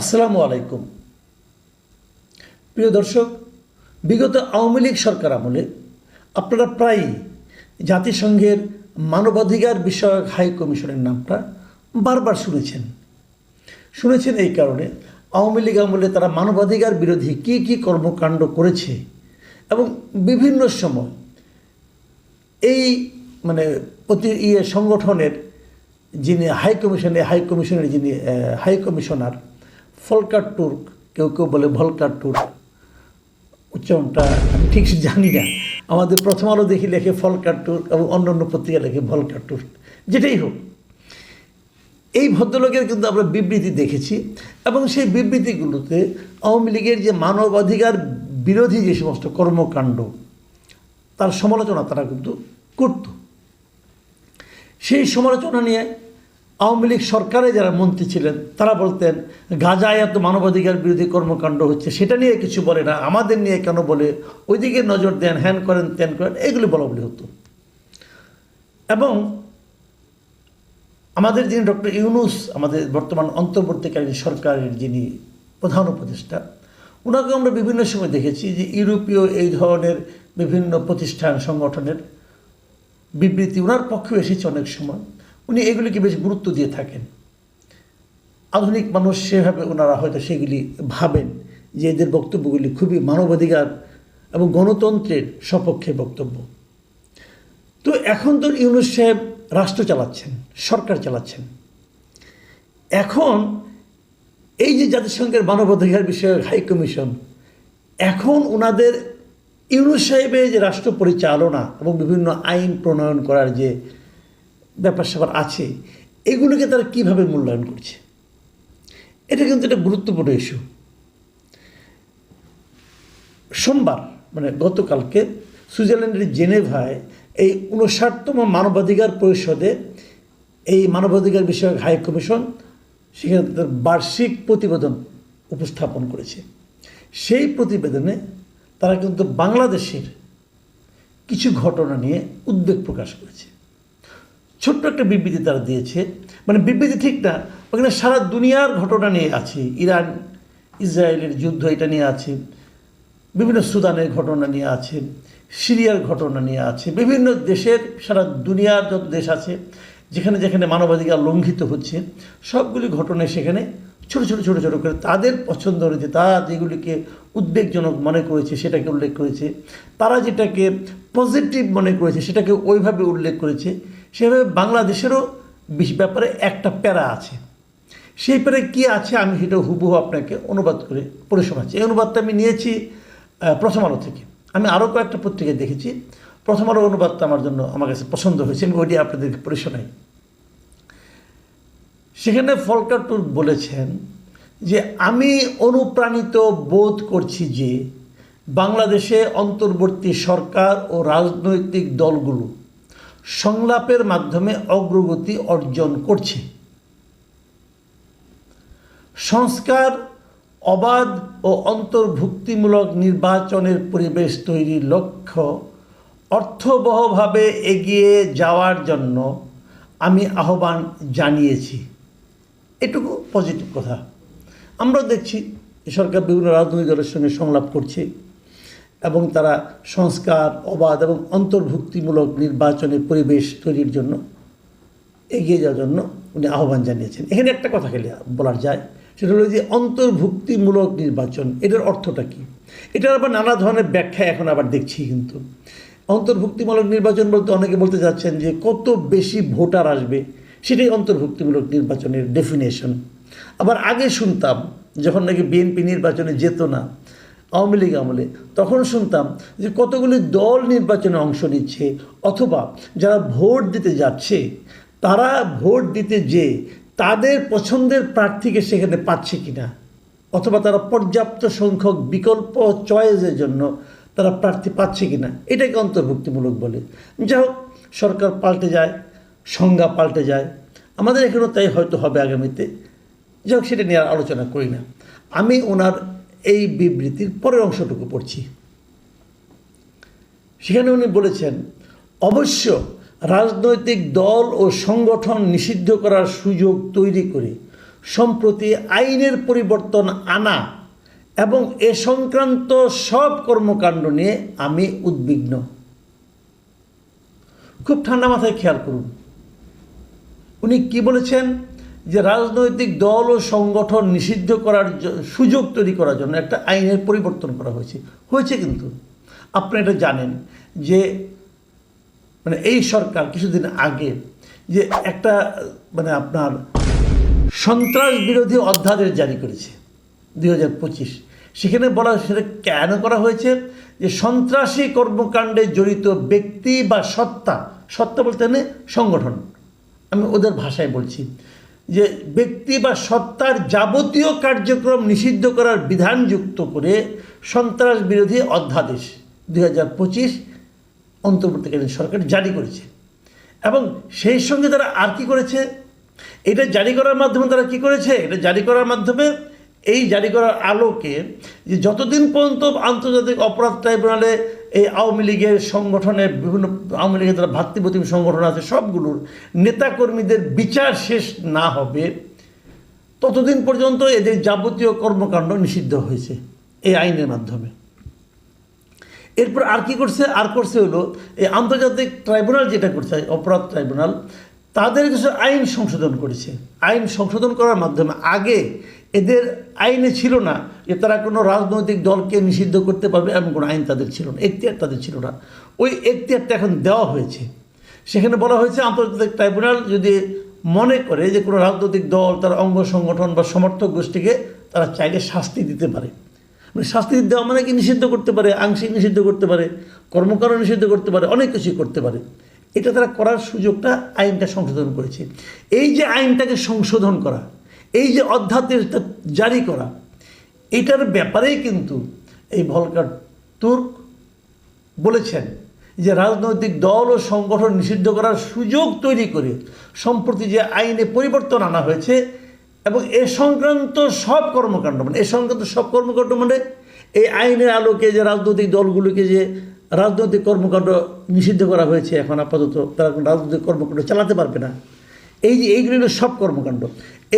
আসসালামু আলাইকুম। প্রিয় দর্শক, বিগত আওয়ামী লীগ সরকার আমলে আপনারা প্রায়ই জাতিসংঘের মানবাধিকার বিষয়ক হাই কমিশনের নামটা বারবার শুনেছেন। শুনেছেন এই কারণে আওয়ামী লীগ আমলে তারা মানবাধিকার বিরোধী কী কী কর্মকাণ্ড করেছে এবং বিভিন্ন সময় এই মানে প্রতি ইয়ে সংগঠনের যিনি হাই কমিশনে, হাই কমিশনের যিনি হাই কমিশনার ফলকার টুর্ক কেউ কেউ বলে ভলকার টুর্ক উচ্চারণটা আমি ঠিক জানি না। আমাদের প্রথম আলো দেখি লেখে ফলকার টুর্ক এবং অন্য অন্য পত্রিকা লেখে ভলকার টুর্ক যেটাই হোক, এই ভদ্রলোকের কিন্তু আমরা বিবৃতি দেখেছি এবং সেই বিবৃতিগুলোতে আওয়ামী লীগের যে মানবাধিকার বিরোধী যে সমস্ত কর্মকাণ্ড, তার সমালোচনা তারা কিন্তু করত। সেই সমালোচনা নিয়ে আওয়ামী লীগ সরকারে যারা মন্ত্রী ছিলেন, তারা বলতেন গাজায় এত মানবাধিকার বিরোধী কর্মকাণ্ড হচ্ছে। সেটা নিয়ে কিছু বলে না। আমাদের নিয়ে কেন বলে? ওইদিকে নজর দেন, হ্যান করেন, ত্যান করেন, এগুলি বলা বলি হতো। এবং আমাদের যিনি ডক্টর ইউনুস, আমাদের বর্তমান অন্তর্বর্তীকালীন সরকারের যিনি প্রধান উপদেষ্টা ওনাকে আমরা বিভিন্ন সময় দেখেছি যে ইউরোপীয় এই ধরনের বিভিন্ন প্রতিষ্ঠান, সংগঠনের বিবৃতি ওনার পক্ষেও এসেছে অনেক সময়। উনি এগুলিকে বেশ গুরুত্ব দিয়ে থাকেন। আধুনিক মানুষ সেভাবে ওনারা হয়তো সেগুলি ভাবেন যে এদের বক্তব্যগুলি খুবই মানবাধিকার এবং গণতন্ত্রের সপক্ষে বক্তব্য। তো এখন তো ইউনুস সাহেব রাষ্ট্র চালাচ্ছেন, সরকার চালাচ্ছেন। এখন এই যে জাতিসংঘের মানবাধিকার বিষয়ক হাই কমিশন, এখন ওনাদের ইউনুস সাহেবের যে রাষ্ট্র পরিচালনা এবং বিভিন্ন আইন প্রণয়ন করার যে ব্যাপার স্যাপার আছে, এগুলোকে তারা কীভাবে মূল্যায়ন করছে? এটা কিন্তু একটা গুরুত্বপূর্ণ ইস্যু সোমবার মানে গতকালকে সুইজারল্যান্ডের জেনেভায় এই উনষাটতম মানবাধিকার পরিষদে এই মানবাধিকার বিষয়ক হাই কমিশন সেখানে তাদের বার্ষিক প্রতিবেদন উপস্থাপন করেছে। সেই প্রতিবেদনে তারা কিন্তু বাংলাদেশের কিছু ঘটনা নিয়ে উদ্বেগ প্রকাশ করেছে। ছোট্ট একটা বিবৃতি তারা দিয়েছে। মানে বিবৃতি ঠিক না, ওখানে সারা দুনিয়ার ঘটনা নিয়ে আছে। ইরান, ইসরায়েলের যুদ্ধ এটা নিয়ে আছে। বিভিন্ন সুদানের ঘটনা নিয়ে আছে। সিরিয়ার ঘটনা নিয়ে আছে। বিভিন্ন দেশের সারা দুনিয়ার যত দেশ আছে, যেখানে যেখানে মানবাধিকার লঙ্ঘিত হচ্ছে, সবগুলি ঘটনায় সেখানে ছোট ছোট ছোট ছোট করে তাদের পছন্দ অনুযায়ী তারা যেগুলিকে উদ্বেগজনক মনে করেছে, সেটাকে উল্লেখ করেছে। তারা যেটাকে পজিটিভ মনে করেছে, সেটাকে ওইভাবে উল্লেখ করেছে সেভাবে বাংলাদেশেরও ব্যাপারে একটা প্যারা আছে। সেই প্যারে কী আছে আমি সেটা হুবহু আপনাকে অনুবাদ করে পড়ে শোনাচ্ছি। এই অনুবাদটা আমি নিয়েছি প্রথম আলো থেকে। আমি আরও কয়েকটা পত্রিকায় দেখেছি। প্রথম আলো অনুবাদটা আমার জন্য আমার কাছে পছন্দ হয়েছে। আমি ওইটি আপনাদেরকে পড়ে শোনাই। সেখানে ফলকার টুর বলেছেন যে, আমি অনুপ্রাণিত বোধ করছি যে, বাংলাদেশে অন্তর্বর্তী সরকার ও রাজনৈতিক দলগুলো সংলাপের মাধ্যমে অগ্রগতি অর্জন করছে। সংস্কার, অবাধ ও অন্তর্ভুক্তিমূলক নির্বাচনের পরিবেশ তৈরির লক্ষ্য অর্থবহভাবে এগিয়ে যাওয়ার জন্য আমি আহ্বান জানিয়েছি। এটুকু পজিটিভ কথা। আমরা দেখছি সরকার বিভিন্ন রাজনৈতিক দলের সঙ্গে সংলাপ করছে। এবং তারা সংস্কার, অবাধ এবং অন্তর্ভুক্তিমূলক নির্বাচনের পরিবেশ তৈরির জন্য এগিয়ে যাওয়ার জন্য উনি আহ্বান জানিয়েছেন। এখানে একটা কথা খেলে বলার যায়, সেটা হলো যে অন্তর্ভুক্তিমূলক নির্বাচন, এটার অর্থটা কী? এটার আবার নানা ধরনের ব্যাখ্যা এখন আবার দেখছি কিন্তু। অন্তর্ভুক্তিমূলক নির্বাচন বলতে অনেকে বলতে চাচ্ছেন যে কত বেশি ভোটার আসবে, সেটাই অন্তর্ভুক্তিমূলক নির্বাচনের ডেফিনেশন আবার আগে শুনতাম, যখন নাকি বিএনপি নির্বাচনে যেত না আওয়ামী লীগ আমলে তখন শুনতাম যে কতগুলি দল নির্বাচনে অংশ নিচ্ছে, অথবা যারা ভোট দিতে যাচ্ছে, তারা ভোট দিতে যে তাদের পছন্দের প্রার্থীকে সেখানে পাচ্ছে কিনা, অথবা তারা পর্যাপ্ত সংখ্যক বিকল্প চয়েসের জন্য তারা প্রার্থী পাচ্ছে কিনা, এটাকে অন্তর্ভুক্তিমূলক বলে। যাই হোক, সরকার পাল্টে যায়, সংজ্ঞা পাল্টে যায়, আমাদের এখানেও তাই হয়তো হবে আগামীতে। যাই হোক, সেটা নিয়ে আলোচনা করি না। আমি ওনার এই বিবৃতির পরের অংশটুকু পড়ছি। সেখানে উনি বলেছেন, অবশ্য রাজনৈতিক দল ও সংগঠন নিষিদ্ধ করার সুযোগ তৈরি করে সম্প্রতি আইনের পরিবর্তন আনা এবং এ সংক্রান্ত সব কর্মকাণ্ড নিয়ে আমি উদ্বিগ্ন। খুব ঠান্ডা মাথায় খেয়াল করুন। উনি কি বলেছেন? যে রাজনৈতিক দল ও সংগঠন নিষিদ্ধ করার সুযোগ তৈরি করার জন্য একটা আইনের পরিবর্তন করা হয়েছে। হয়েছে কিন্তু। আপনি এটা জানেন যে মানে এই সরকার কিছুদিন আগে যে একটা মানে আপনার সন্ত্রাস বিরোধী অধ্যাদেশ জারি করেছে দুই হাজার পঁচিশ। সেখানে বলা, সেটা কেন করা হয়েছে? যে সন্ত্রাসী কর্মকাণ্ডে জড়িত ব্যক্তি বা সত্তা সত্তা বলতে মানে সংগঠন। আমি ওদের ভাষায় বলছি। যে ব্যক্তি বা সত্তার যাবতীয় কার্যক্রম নিষিদ্ধ করার বিধান যুক্ত করে সন্ত্রাস বিরোধী অধ্যাদেশ দুই হাজার পঁচিশ অন্তর্বর্তীকালীন সরকার জারি করেছে। এবং সেই সঙ্গে তারা আর কি করেছে? এটা জারি করার মাধ্যমে তারা কি করেছে? এটা জারি করার মাধ্যমে এই জারি করার আলোকে যে যতদিন পর্যন্ত আন্তর্জাতিক অপরাধ ট্রাইব্যুনালে এই আওয়ামী লীগের সংগঠনের বিভিন্ন আওয়ামী লীগের যারা ভাতৃপ্রতিম সংগঠন আছে, সবগুলোর নেতাকর্মীদের বিচার শেষ না হবে, ততদিন পর্যন্ত এদের যাবতীয় কর্মকাণ্ড নিষিদ্ধ হয়েছে এই আইনের মাধ্যমে। এরপর আর কি করছে? আর করছে হলো, এই আন্তর্জাতিক ট্রাইব্যুনাল যেটা করছে, অপরাধ ট্রাইব্যুনাল, তাদের কিছু আইন সংশোধন করেছে। আইন সংশোধন করার মাধ্যমে আগে এদের আইনে ছিল না যে তারা কোনো রাজনৈতিক দলকে নিষিদ্ধ করতে পারবে এমন কোনো আইন তাদের ছিল না, এখতিয়ার তাদের ছিল না। ওই এখতিয়ারটা এখন দেওয়া হয়েছে। সেখানে বলা হয়েছে আন্তর্জাতিক ট্রাইব্যুনাল যদি মনে করে যে কোনো রাজনৈতিক দল, তার অঙ্গ সংগঠন বা সমর্থক গোষ্ঠীকে তারা চাইলে শাস্তি দিতে পারে। মানে শাস্তি দেওয়া মানে কি? নিষিদ্ধ করতে পারে, আংশিক নিষিদ্ধ করতে পারে কর্মকাণ্ড নিষিদ্ধ করতে পারে, অনেক কিছুই করতে পারে। এটা তারা করার সুযোগটা আইনটা সংশোধন করেছে। এই যে আইনটাকে সংশোধন করা, এই যে অধ্যাদেশটা জারি করা এটার ব্যাপারেই কিন্তু এই ভলকার তুর্ক বলেছেন যে রাজনৈতিক দল ও সংগঠন নিষিদ্ধ করার সুযোগ তৈরি করে সম্প্রতি যে আইনে পরিবর্তন আনা হয়েছে এবং এ সংক্রান্ত সব কর্মকাণ্ড মানে এ সংক্রান্ত সব কর্মকাণ্ড মানে এই আইনের আলোকে যে রাজনৈতিক দলগুলোকে যে রাজনৈতিক কর্মকাণ্ড নিষিদ্ধ করা হয়েছে, এখন আপাতত তারা রাজনৈতিক কর্মকাণ্ড চালাতে পারবে না। এই যে এইগুলো সব কর্মকাণ্ড।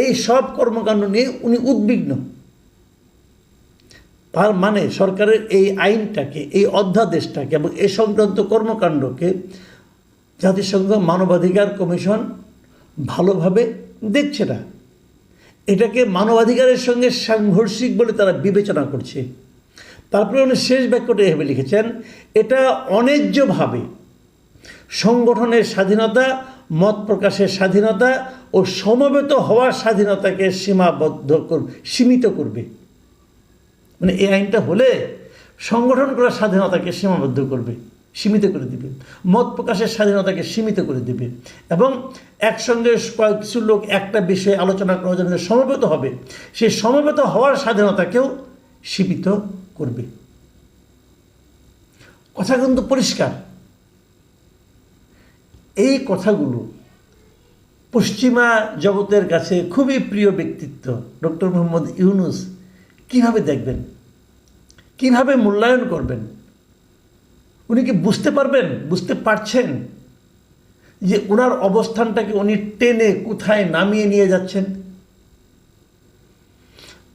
এই সব কর্মকাণ্ড নিয়ে উনি উদ্বিগ্ন। তার মানে সরকারের এই আইনটাকে, এই অধ্যাদেশটাকে এবং এ সংক্রান্ত কর্মকাণ্ডকে জাতিসংঘ মানবাধিকার কমিশন ভালোভাবে দেখছে না। এটাকে মানবাধিকারের সঙ্গে সাংঘর্ষিক বলে তারা বিবেচনা করছে। তারপরে উনি শেষ বাক্যটা এভাবে লিখেছেন, এটা অন্যায্যভাবে সংগঠনের স্বাধীনতা, মত প্রকাশের স্বাধীনতা ও সমবেত হওয়ার স্বাধীনতাকে সীমাবদ্ধ সীমিত করবে। মানে এই আইনটা হলে সংগঠন করার স্বাধীনতাকে সীমাবদ্ধ করবে, সীমিত করে দিবে। মত প্রকাশের স্বাধীনতাকে সীমিত করে দিবে। এবং একসঙ্গে কিছু লোক একটা বিষয়ে আলোচনা করার জন্য সমবেত হবে, সেই সমবেত হওয়ার স্বাধীনতাকেও সীমিত করবে। কথা কিন্তু পরিষ্কার। এই কথাগুলো পশ্চিমা জগতের কাছে খুবই প্রিয় ব্যক্তিত্ব ডক্টর মোহাম্মদ ইউনুস কীভাবে দেখবেন? কীভাবে মূল্যায়ন করবেন? উনি কি বুঝতে পারবেন, বুঝতে পারছেন যে ওনার অবস্থানটাকে উনি টেনে কোথায় নামিয়ে নিয়ে যাচ্ছেন?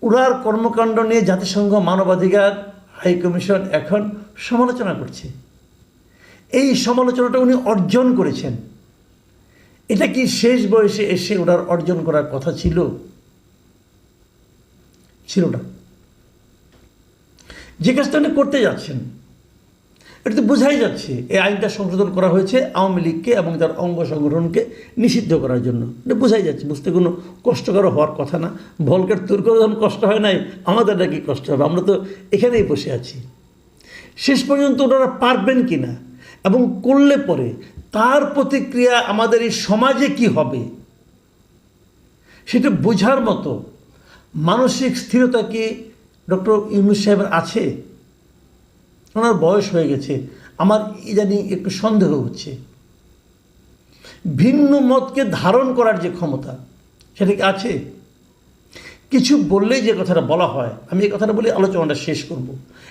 ওনার কর্মকাণ্ড নিয়ে জাতিসংঘ মানবাধিকার হাই কমিশন এখন সমালোচনা করছে। এই সমালোচনাটা উনি অর্জন করেছেন। এটা কি শেষ বয়সে এসে ওনার অর্জন করার কথা ছিল? ছিল না। যে কাজটা উনি করতে যাচ্ছেন, এটা তো বোঝাই যাচ্ছে, এই আইনটা সংশোধন করা হয়েছে আওয়ামী লীগকে এবং তার অঙ্গ সংগঠনকে নিষিদ্ধ করার জন্য। এটা বোঝাই যাচ্ছে, বুঝতে কোনো কষ্টকর হওয়ার কথা না। ভলকের তুর্ক যখন কষ্ট হয় নাই আমাদের নাকি কষ্ট হবে? আমরা তো এখানেই বসে আছি। শেষ পর্যন্ত ওনারা পারবেন কি না? এবং করলে পরে তার প্রতিক্রিয়া আমাদের এই সমাজে কি হবে? সেটা বোঝার মতো মানসিক স্থিরতা কি ডক্টর ইউনুস সাহেবের আছে? ওনার বয়স হয়ে গেছে। আমার ইদানিং একটু সন্দেহ হচ্ছে। ভিন্ন মতকে ধারণ করার যে ক্ষমতা, সেটা কি আছে? কিছু বললেই যে কথাটা বলা হয়, আমি এই কথাটা বলে আলোচনাটা শেষ করব।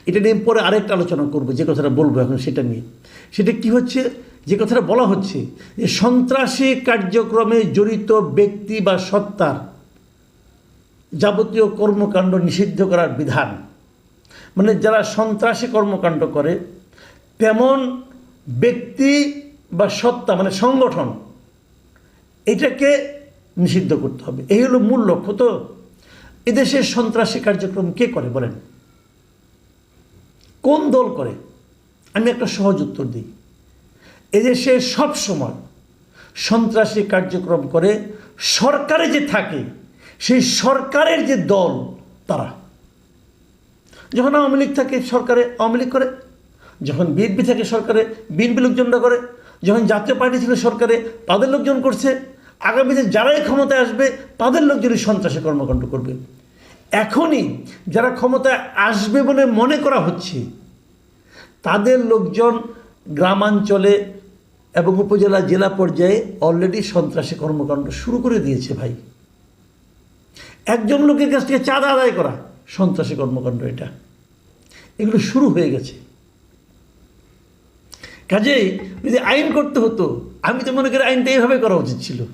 এটা নিয়ে পরে আরেকটা আলোচনা করব, যে কথাটা বলব এখন সেটা নিয়ে। সেটা কি হচ্ছে? যে কথাটা বলা হচ্ছে যে সন্ত্রাসী কার্যক্রমে জড়িত ব্যক্তি বা সত্তার যাবতীয় কর্মকাণ্ড নিষিদ্ধ করার বিধান। মানে যারা সন্ত্রাসী কর্মকাণ্ড করে, তেমন ব্যক্তি বা সত্তা মানে সংগঠন, এটাকে নিষিদ্ধ করতে হবে। এই হলো মূল লক্ষ্য। তো এদেশের সন্ত্রাসী কার্যক্রম কে করে বলেন? কোন দল করে? আমি একটা সহজ উত্তর দিই। এদেশে সব সময় সন্ত্রাসী কার্যক্রম করে, সরকারে যে থাকে সেই সরকারের যে দল, তারা। যখন আওয়ামী লীগ থাকে, সরকারে আওয়ামী লীগ করে। যখন বিএনপি থাকে, সরকারে বিএনপি লোকজনরা করে। যখন জাতীয় পার্টি ছিল, সরকারে তাদের লোকজন করছে। আগামীতে যারাই ক্ষমতায় আসবে, তাদের লোকজনই সন্ত্রাসী কর্মকাণ্ড করবে। এখনই যারা ক্ষমতায় আসবে বলে মনে করা হচ্ছে, তাদের লোকজন গ্রামাঞ্চলে এবং উপজেলা, জেলা পর্যায়ে অলরেডি সন্ত্রাসী কর্মকাণ্ড শুরু করে দিয়েছে ভাই। একজন লোকের কাছ থেকে চাঁদা আদায় করা সন্ত্রাসী কর্মকাণ্ড এটা। এগুলো শুরু হয়ে গেছে। কাজেই যদি আইন করতে হতো, আমি তো মনে করি আইনটা এইভাবে করা উচিত ছিল।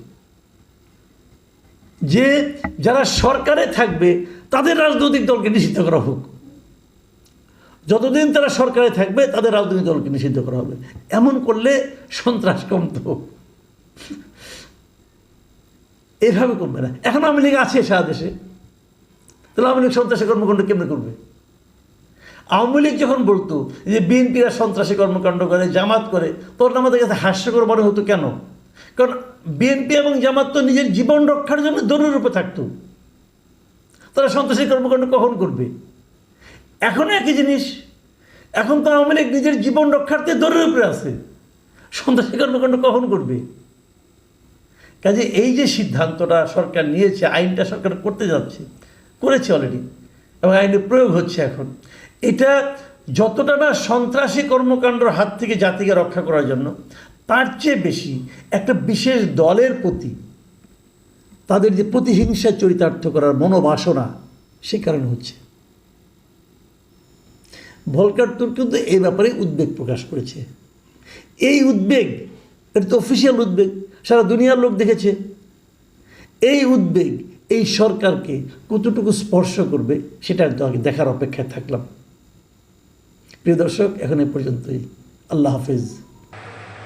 যে যারা সরকারে থাকবে, তাদের রাজনৈতিক দলকে নিষিদ্ধ করা হোক। যতদিন তারা সরকারে থাকবে, তাদের রাজনৈতিক দলকে নিষিদ্ধ করা হবে। এমন করলে সন্ত্রাস কমতো। এভাবে করবে না। এখন আওয়ামী লীগ আছে সারা দেশে। তাহলে আওয়ামী লীগ সন্ত্রাসী কর্মকাণ্ড কেমনে করবে? আওয়ামী লীগ যখন বলতো যে বিএনপিরা সন্ত্রাসী কর্মকাণ্ড করে, জামাত করে, তখন আমাদের কাছে হাস্যকর মনে হতো কেন? কারণ বিএনপি এবং জামাত তো নিজের জীবন রক্ষার জন্য দৌড়ের রূপে থাকতো। তারা সন্ত্রাসী কর্মকাণ্ড কখন করবে? এখনও একই জিনিস। এখন তো আওয়ামী লীগ নিজের জীবন রক্ষার্থে দৌড়ের উপরে আছে। সন্ত্রাসী কর্মকাণ্ড কখন করবে? কাজে এই যে সিদ্ধান্তটা সরকার নিয়েছে, আইনটা সরকার করতে যাচ্ছে, করেছে অলরেডি এবং আইনের প্রয়োগ হচ্ছে এখন, এটা যতটা না সন্ত্রাসী কর্মকাণ্ডর হাত থেকে জাতিকে রক্ষা করার জন্য, তার চেয়ে বেশি একটা বিশেষ দলের প্রতি তাদের যে প্রতিহিংসা চরিতার্থ করার মনোবাসনা, সে কারণে হচ্ছে। ভলকার তুর কিন্তু এই ব্যাপারে উদ্বেগ প্রকাশ করেছে। এই উদ্বেগ, এটা তো অফিসিয়াল উদ্বেগ সারা দুনিয়ার লোক দেখেছে। এই উদ্বেগ, এই সরকারকে কতটুকু স্পর্শ করবে, সেটা দেখার অপেক্ষায় থাকলাম। প্রিয় দর্শক, এখন এ পর্যন্তই। আল্লাহ হাফিজ।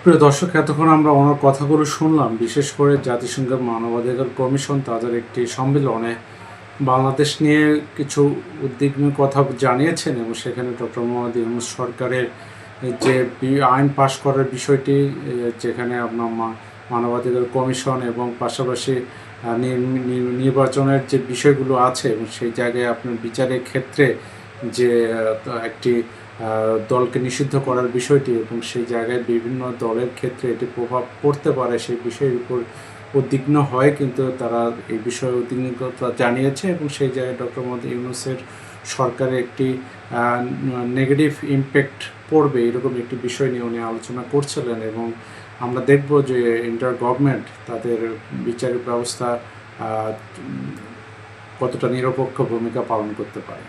প্রিয় দর্শক, এতক্ষণ আমরা অনেক কথাগুলো শুনলাম। বিশেষ করে জাতিসংঘের মানবাধিকার কমিশন তাদের একটি সম্মেলনে বাংলাদেশ নিয়ে কিছু উদ্বিগ্ন কথা জানিয়েছেন এবং সেখানে ডক্টর মোহাম্মদ ইউনুস সরকারের যে আইন পাশ করার বিষয়টি যেখানে আপনার মা- মানবাধিকার কমিশন এবং পাশাপাশি নির্বাচনের যে বিষয়গুলো আছে এবং সেই জায়গায় আপনার বিচারের ক্ষেত্রে যে একটি দলকে নিষিদ্ধ করার বিষয়টি এবং সেই জায়গায় বিভিন্ন দলের ক্ষেত্রে এটি প্রভাব পড়তে পারে সেই বিষয়ের উপর উদ্বিগ্ন হয় কিন্তু তারা এই বিষয়ে উদ্বিগ্নতা জানিয়েছে এবং সেই জায়গায় ডক্টর মোহাম্মদ ইউনুসের সরকারে একটি নেগেটিভ ইম্প্যাক্ট পড়বে এরকম একটি বিষয় নিয়ে উনি আলোচনা করছিলেন এবং আমরা দেখব যে ইন্টার গভর্নমেন্ট তাদের বিচারিক ব্যবস্থা কতটা নিরপেক্ষ ভূমিকা পালন করতে পারে।